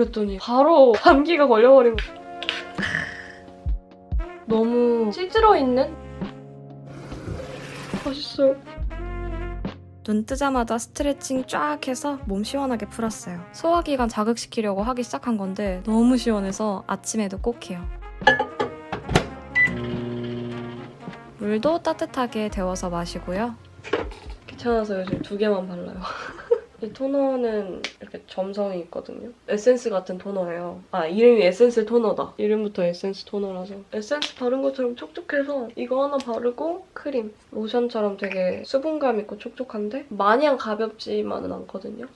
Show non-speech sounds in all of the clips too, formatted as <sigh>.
그랬더니 바로 감기가 걸려버린 거. 너무 찌들어 있는? 맛있어요. 눈 뜨자마자 스트레칭 쫙 해서 몸 시원하게 풀었어요. 소화기관 자극시키려고 하기 시작한 건데 너무 시원해서 아침에도 꼭 해요. 물도 따뜻하게 데워서 마시고요. 귀찮아서 요즘 두 개만 발라요. <laughs> 이 토너는 이렇게 점성이 있거든요. 에센스 같은 토너예요. 아, 이름이 에센스 토너다. 이름부터 에센스 토너라서. 에센스 바른 것처럼 촉촉해서 이거 하나 바르고 크림. 로션처럼 되게 수분감 있고 촉촉한데 마냥 가볍지만은 않거든요.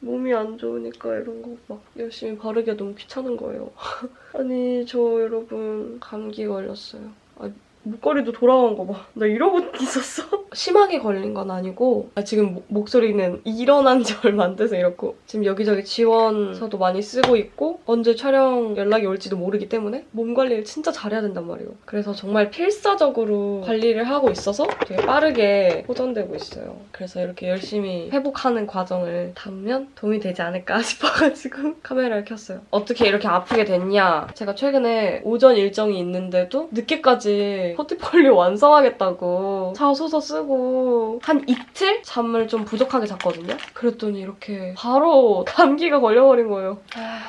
몸이 안 좋으니까 이런 거 막 열심히 바르기가 너무 귀찮은 거예요. <laughs> 아니, 저 여러분 감기 걸렸어요. 아, 목걸이도 돌아간 거 봐. 나 이러고 <laughs> 있었어? 심하게 걸린 건 아니고 아, 지금 목- 목소리는 일어난 지 <laughs> 얼마 안 돼서 이렇고 지금 여기저기 지원서도 많이 쓰고 있고 언제 촬영 연락이 올지도 모르기 때문에 몸 관리를 진짜 잘해야 된단 말이에요. 그래서 정말 필사적으로 관리를 하고 있어서 되게 빠르게 호전되고 있어요. 그래서 이렇게 열심히 회복하는 과정을 담으면 도움이 되지 않을까 <laughs> 싶어가지고 카메라를 켰어요. 어떻게 이렇게 아프게 됐냐? 제가 최근에 오전 일정이 있는데도 늦게까지 포트폴리오 <laughs> 완성하겠다고 자소서 쓰고 한 이틀 잠을 좀 부족하게 잤거든요. 그랬더니 이렇게 바로 <laughs> 감기가 걸려버린 거예요. 아,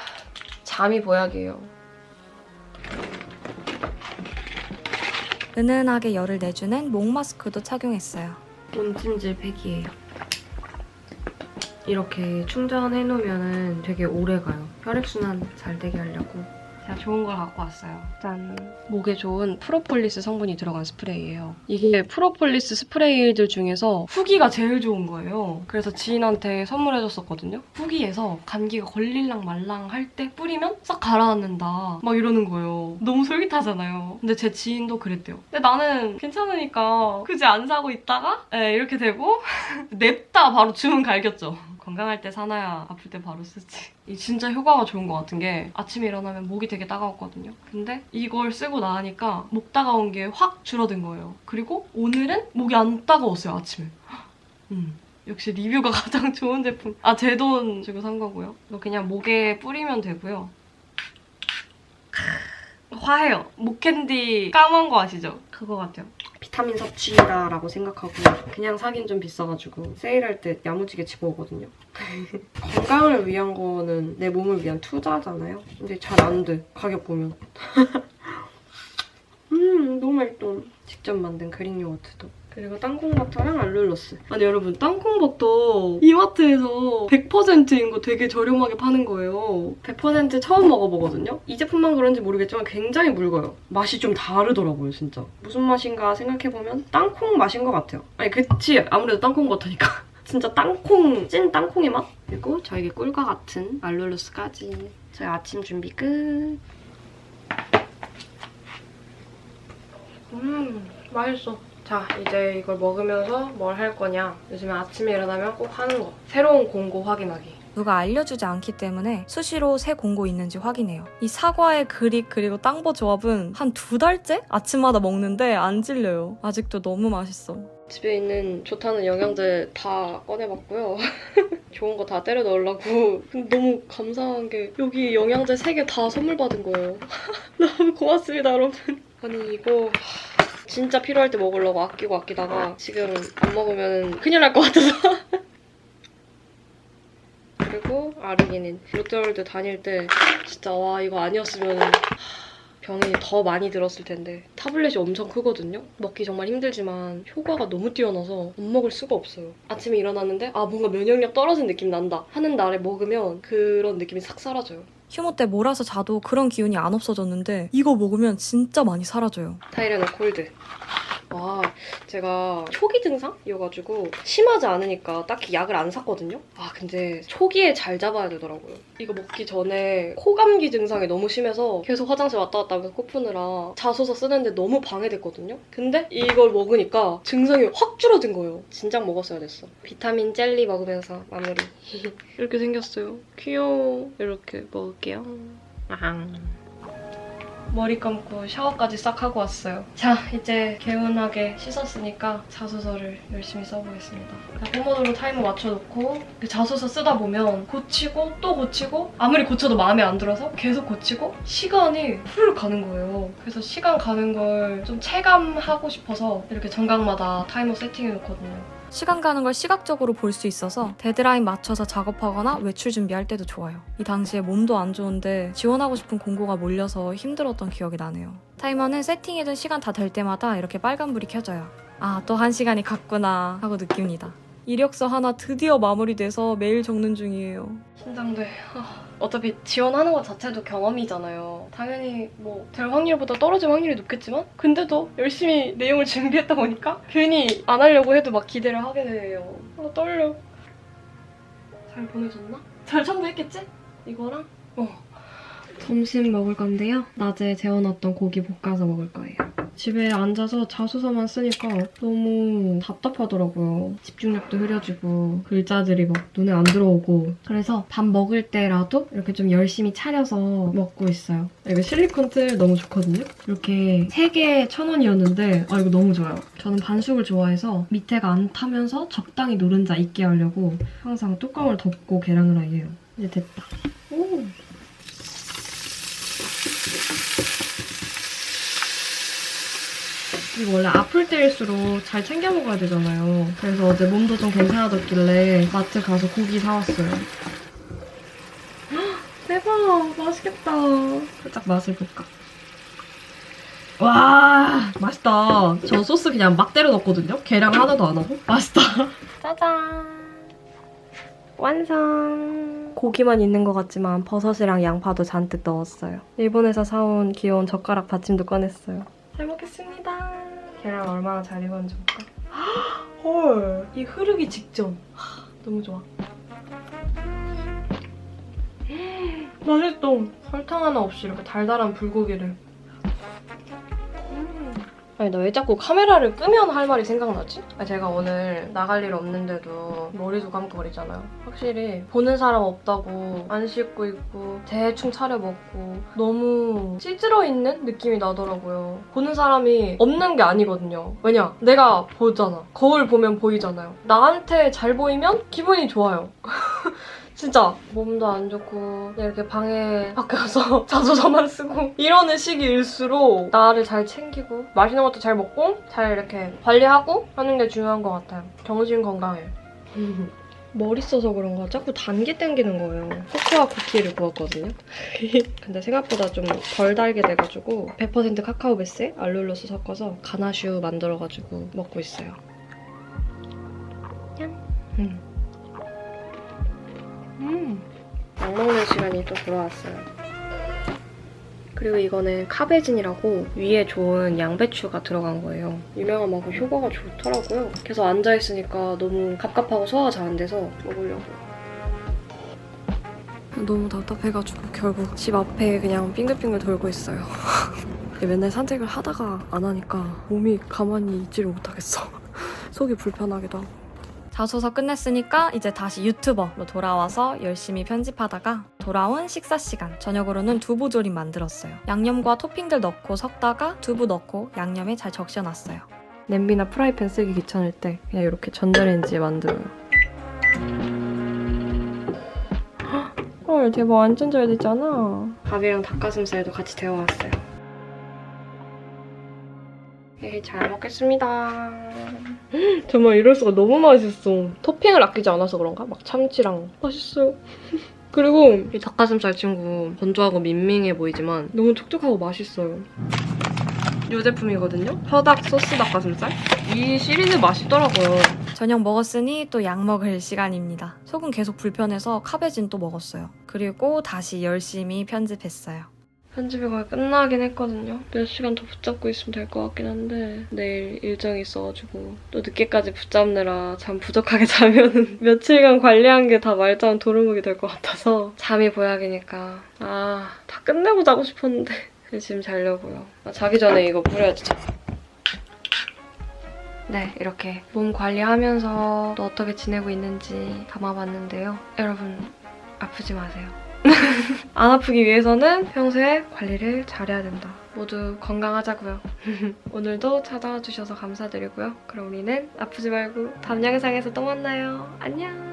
잠이 보약이에요. 은은하게 열을 내주는 목 마스크도 착용했어요. 온찜질 팩이에요. 이렇게 충전해 놓으면 되게 오래 가요. 혈액순환 잘 되게 하려고. 제가 좋은 걸 갖고 왔어요. 짠. 목에 좋은 프로폴리스 성분이 들어간 스프레이예요. 이게 프로폴리스 스프레이들 중에서 후기가 제일 좋은 거예요. 그래서 지인한테 선물해줬었거든요. 후기에서 감기가 걸릴랑 말랑 할 때 뿌리면 싹 가라앉는다. 막 이러는 거예요. 너무 솔깃하잖아요. 근데 제 지인도 그랬대요. 근데 나는 괜찮으니까 굳이 안 사고 있다가 예, 이렇게 되고 <laughs> 냅다 바로 주문 갈겼죠. 건강할 때 사놔야 아플 때 바로 쓰지. 이 진짜 효과가 좋은 것 같은 게 아침에 일어나면 목이 되게 따가웠거든요. 근데 이걸 쓰고 나니까 목 따가운 게 확 줄어든 거예요. 그리고 오늘은 목이 안 따가웠어요, 아침에. 음. 역시 리뷰가 <laughs> 가장 좋은 제품. 아, 제 돈 주고 산 거고요. 이거 그냥 목에 뿌리면 되고요. 화해요. 목캔디 까만 거 아시죠? 그거 같아요. 비타민 섭취다라고 생각하고 그냥 사긴 좀 비싸가지고 세일할 때 야무지게 집어오거든요. <laughs> 건강을 위한 거는 내 몸을 위한 투자잖아요. 근데 잘 안 돼. 가격 보면. <laughs> 음 너무 맛있어. 직접 만든 그릭 요거트도. 그리고 땅콩버터랑 알룰로스. 아니 여러분 땅콩버터 이마트에서 100%인 거 되게 저렴하게 파는 거예요. 100% 처음 먹어보거든요. 이 제품만 그런지 모르겠지만 굉장히 묽어요. 맛이 좀 다르더라고요 진짜. 무슨 맛인가 생각해보면 땅콩 맛인 것 같아요. 아니 그치 아무래도 땅콩버터니까. <laughs> 진짜 땅콩, 찐 땅콩의 맛? 그리고 저에게 꿀과 같은 알룰로스까지. 저희 아침 준비 끝. 음, 맛있어. 자, 이제 이걸 먹으면서 뭘 할 거냐. 요즘에 아침에 일어나면 꼭 하는 거. 새로운 공고 확인하기. 누가 알려주지 않기 때문에 수시로 새 공고 있는지 확인해요. 이 사과의 그릭 그리고 땅버 조합은 한 두 달째 아침마다 먹는데 안 질려요. 아직도 너무 맛있어. 집에 있는 좋다는 영양제 다 꺼내봤고요. <laughs> 좋은 거 다 때려 넣으려고. 근데 너무 감사한 게 여기 영양제 3개 다 선물 받은 거예요. <laughs> 너무 고맙습니다, 여러분. 아니, 이거 진짜 필요할 때 먹으려고 아끼고 아끼다가 지금 안 먹으면 큰일 날 것 같아서. <laughs> 그리고 아르기닌. 롯데월드 다닐 때 진짜 와, 이거 아니었으면 병이 더 많이 들었을 텐데 타블렛이 엄청 크거든요. 먹기 정말 힘들지만 효과가 너무 뛰어나서 못 먹을 수가 없어요. 아침에 일어났는데 아 뭔가 면역력 떨어진 느낌 난다 하는 날에 먹으면 그런 느낌이 싹 사라져요. 휴무 때 몰아서 자도 그런 기운이 안 없어졌는데 이거 먹으면 진짜 많이 사라져요. 타이레놀 콜드. 와, 제가 초기 증상이어가지고 심하지 않으니까 딱히 약을 안 샀거든요. 아, 근데 초기에 잘 잡아야 되더라고요. 이거 먹기 전에 코감기 증상이 너무 심해서 계속 화장실 왔다 갔다 하면서 코 푸느라 자소서 쓰는데 너무 방해됐거든요. 근데 이걸 먹으니까 증상이 확 줄어든 거예요. 진작 먹었어야 됐어. 비타민 젤리 먹으면서 마무리. <laughs> 이렇게 생겼어요. 귀여워. 이렇게 먹을게요. 아항. 머리 감고 샤워까지 싹 하고 왔어요. 자, 이제 개운하게 씻었으니까 자소서를 열심히 써보겠습니다. 포모도로 타이머 맞춰놓고 그 자소서 쓰다 보면 고치고 또 고치고 아무리 고쳐도 마음에 안 들어서 계속 고치고 시간이 후루룩 가는 거예요. 그래서 시간 가는 걸 좀 체감하고 싶어서 이렇게 정각마다 타이머 세팅해놓거든요. 시간 가는 걸 시각적으로 볼 수 있어서 데드라인 맞춰서 작업하거나 외출 준비할 때도 좋아요. 이 당시에 몸도 안 좋은데 지원하고 싶은 공고가 몰려서 힘들었던 기억이 나네요. 타이머는 세팅해둔 시간 다 될 때마다 이렇게 빨간불이 켜져요. 아, 또 한 시간이 갔구나 하고 느낍니다. 이력서 하나 드디어 마무리돼서 매일 적는 중이에요. 긴장돼. 아, 어차피 지원하는 것 자체도 경험이잖아요. 당연히 뭐 될 확률보다 떨어질 확률이 높겠지만 근데도 열심히 내용을 준비했다 보니까 괜히 안 하려고 해도 막 기대를 하게 돼요. 아, 떨려. 잘 보내줬나? 잘 첨부했겠지? 이거랑? 어. 점심 먹을 건데요. 낮에 재워놨던 고기 볶아서 먹을 거예요. 집에 앉아서 자소서만 쓰니까 너무 답답하더라고요. 집중력도 흐려지고 글자들이 막 눈에 안 들어오고 그래서 밥 먹을 때라도 이렇게 좀 열심히 차려서 먹고 있어요. 이거 실리콘 틀 너무 좋거든요. 이렇게 3개에 1,000원이었는데 아 이거 너무 좋아요. 저는 반숙을 좋아해서 밑에가 안 타면서 적당히 노른자 있게 하려고 항상 뚜껑을 덮고 계란 후라이 해요. 이제 됐다. 이거 원래 아플 때일수록 잘 챙겨 먹어야 되잖아요. 그래서 어제 몸도 좀 괜찮아졌길래 마트 가서 고기 사왔어요. 헉, 대박! 맛있겠다. 살짝 맛을 볼까? 와, 맛있다. 저 소스 그냥 막 때려 넣었거든요? 계량 하나도 안 하고. 맛있다. 짜잔. 완성. 고기만 있는 것 같지만 버섯이랑 양파도 잔뜩 넣었어요. 일본에서 사온 귀여운 젓가락 받침도 꺼냈어요. 잘 먹겠습니다. 계란 얼마나 잘 익었는지 볼까? <gasps> 헐, 이 흐르기 직전. 하, <gasps> 너무 좋아. <gasps> 맛있다. 설탕 하나 없이 이렇게 달달한 불고기를. 음. 아니 나 왜 자꾸 카메라를 끄면 할 말이 생각나지? 아니, 제가 오늘 나갈 일 없는데도 머리도 감거리잖아요. 확실히 보는 사람 없다고 안 씻고 있고 대충 차려 먹고 너무 찌들어 있는 느낌이 나더라고요. 보는 사람이 없는 게 아니거든요. 왜냐? 내가 보잖아. 거울 보면 보이잖아요. 나한테 잘 보이면 기분이 좋아요. <laughs> <laughs> 진짜 몸도 안 좋고 이렇게 방에 밖에 가서 <laughs> 자소서만 쓰고 이러는 시기일수록 나를 잘 챙기고 맛있는 것도 잘 먹고 잘 이렇게 관리하고 하는 게 중요한 것 같아요. 정신 건강에. <laughs> 머리 써서 그런가 자꾸 단기 땡기는 거예요. 코코아 쿠키를 구웠거든요. 근데 생각보다 좀 덜 달게 돼가지고 100% 카카오 베스에 알룰로스 섞어서 가나슈 만들어가지고 먹고 있어요. 먹는 시간이 또 돌아왔어요. 그리고 이거는 카베진이라고 위에 좋은 양배추가 들어간 거예요. 유명한 만큼 효과가 좋더라고요. 계속 앉아있으니까 너무 갑갑하고 소화가 잘 안 돼서 먹으려고. 너무 답답해가지고 결국 집 앞에 그냥 빙글빙글 돌고 있어요. <laughs> 맨날 산책을 하다가 안 하니까 몸이 가만히 있지를 못하겠어. <laughs> 속이 불편하기도 하고. 자소서 끝냈으니까 이제 다시 유튜버로 돌아와서 열심히 편집하다가 돌아온 식사 시간 저녁으로는 두부 조림 만들었어요. 양념과 토핑들 넣고 섞다가 두부 넣고 양념에 잘 적셔놨어요. 냄비나 프라이팬 쓰기 귀찮을 때 그냥 이렇게 전자레인지에 만들어요. 헐 대박 완전 잘 됐잖아. 밥이랑 닭가슴살도 같이 데워왔어요. 네, 잘 먹겠습니다. <gasps> 정말 이럴 수가 너무 맛있어. 토핑을 아끼지 않아서 그런가? 막 참치랑 맛있어요. <laughs> 그리고 이 닭가슴살 친구 건조하고 밍밍해 보이지만 너무 촉촉하고 맛있어요. 이 제품이거든요. 혀닭 소스 닭가슴살. 이 시리즈 맛있더라고요. 저녁 먹었으니 또 약 먹을 시간입니다. 속은 계속 불편해서 카베진 또 먹었어요. 그리고 다시 열심히 편집했어요. 편집이 거의 끝나긴 했거든요. 몇 시간 더 붙잡고 있으면 될 것 같긴 한데 내일 일정이 있어가지고 또 늦게까지 붙잡느라 잠 부족하게 <laughs> 자면은 며칠간 관리한 게 다 말짱 도루묵이 될 것 같아서 잠이 보약이니까 아 다 끝내고 자고 싶었는데 <laughs> 지금 자려고요. 아, 자기 전에 이거 뿌려야지 자. 네, 이렇게 몸 관리하면서 또 어떻게 지내고 있는지 담아봤는데요. 여러분, 아프지 마세요. <laughs> 안 아프기 위해서는 평소에 관리를 잘해야 된다. 모두 건강하자고요. <laughs> 오늘도 찾아와 주셔서 감사드리고요. 그럼 우리는 아프지 말고 다음 영상에서 또 만나요. 안녕.